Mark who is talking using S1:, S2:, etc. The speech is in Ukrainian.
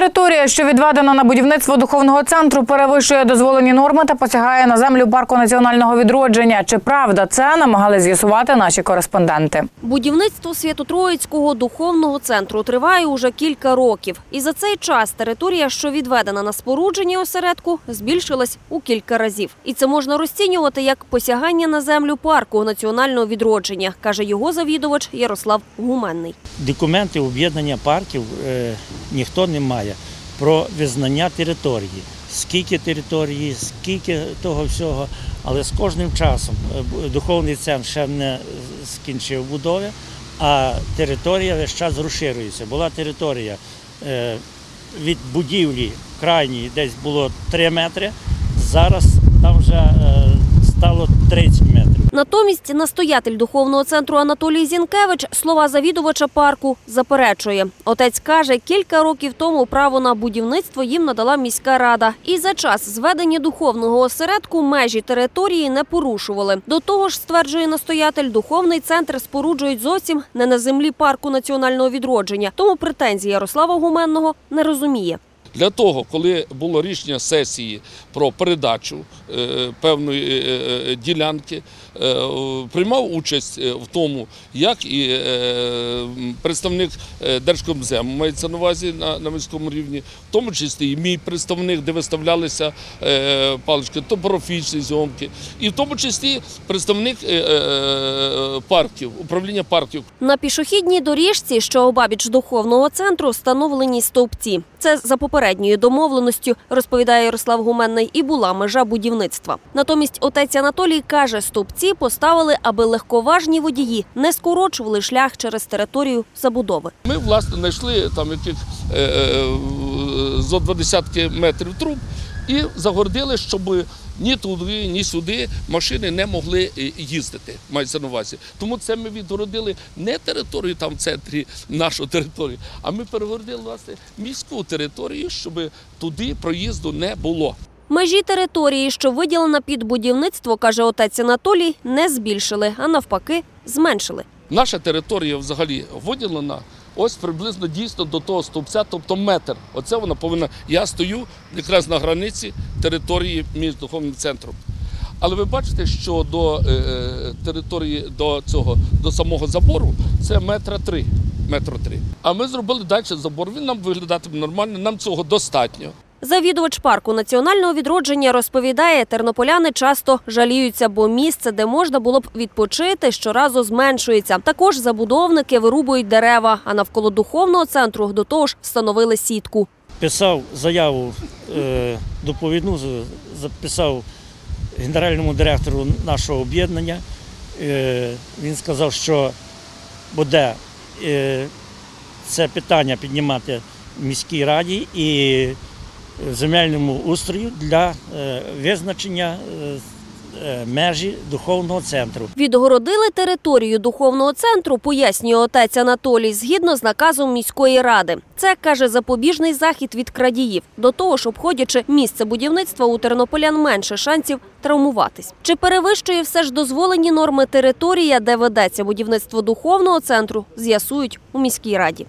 S1: Територія, що відведена на будівництво духовного центру, перевищує дозволені норми та посягає на землю парку національного відродження. Чи правда це намагали з'ясувати наші кореспонденти?
S2: Будівництво Свято-Троїцького духовного центру триває уже кілька років. І за цей час територія, що відведена на спорудженні осередку, збільшилась у кілька разів. І це можна розцінювати як посягання на землю парку національного відродження, каже його завідувач Ярослав Гуменний.
S3: документи об'єднання парків е, ніхто не має про визнання території. Скільки території, скільки того всього, але з кожним часом е, духовний центр ще не скінчив будови, а територія весь час розширюється. Була територія е, від будівлі крайній, десь було 3 метри, зараз там вже е, стало 30 метрів.
S2: Натомість настоятель духовного центру Анатолій Зінкевич слова завідувача парку заперечує. Отець каже, кілька років тому право на будівництво їм надала міська рада. І за час зведення духовного осередку межі території не порушували. До того ж, стверджує настоятель, духовний центр споруджують зовсім не на землі парку національного відродження. Тому претензії Ярослава Гуменного не розуміє.
S4: Для того, коли було рішення сесії про передачу е, певної е, е, ділянки, приймав участь в тому, як і представник Держкомзему, мається на увазі на, міському рівні, в тому числі і мій представник, де виставлялися палички, топографічні зйомки, і в тому числі представник парків, управління парків
S2: На пішохідній доріжці, що обабіч духовного центру, встановлені стовпці. Це за попередньою домовленостю, розповідає Ярослав Гуменний, і була межа будівництва. Натомість отець Анатолій каже, стовпці поставили, аби легковажні водії не скорочували шлях через територію забудови.
S4: Ми власне знайшли там яких е, е, зо два десятки метрів труб і загордили, щоб ні туди, ні сюди машини не могли е, їздити. Мається на увазі. Тому це ми відгородили не територію там в центрі, нашу територію, а ми перегородили власне міську територію, щоб туди проїзду не було.
S2: Межі території, що виділена під будівництво, каже отець Анатолій, не збільшили, а навпаки, зменшили.
S4: Наша територія взагалі виділена ось приблизно дійсно до того стовпця, тобто метр. Оце вона повинна. Я стою якраз на границі території між духовним центром. Але ви бачите, що до е, е, території до цього до самого забору це метра три. Метро три. А ми зробили далі забор. Він нам виглядатиме нормально, нам цього достатньо.
S2: Завідувач парку національного відродження розповідає, тернополяни часто жаліються, бо місце, де можна було б відпочити, щоразу зменшується. Також забудовники вирубують дерева, а навколо духовного центру до того ж встановили сітку.
S3: писав заяву е, доповідну, записав генеральному директору нашого об'єднання. Е, він сказав, що буде е, це питання піднімати в міській раді і земельному устрою для е, визначення е, е, межі духовного центру.
S2: Відгородили територію духовного центру, пояснює отець Анатолій, згідно з наказом міської ради. Це каже запобіжний захід від крадіїв. До того ж, обходячи місце будівництва, у тернополян менше шансів травмуватись. Чи перевищує все ж дозволені норми територія, де ведеться будівництво духовного центру, з'ясують у міській раді.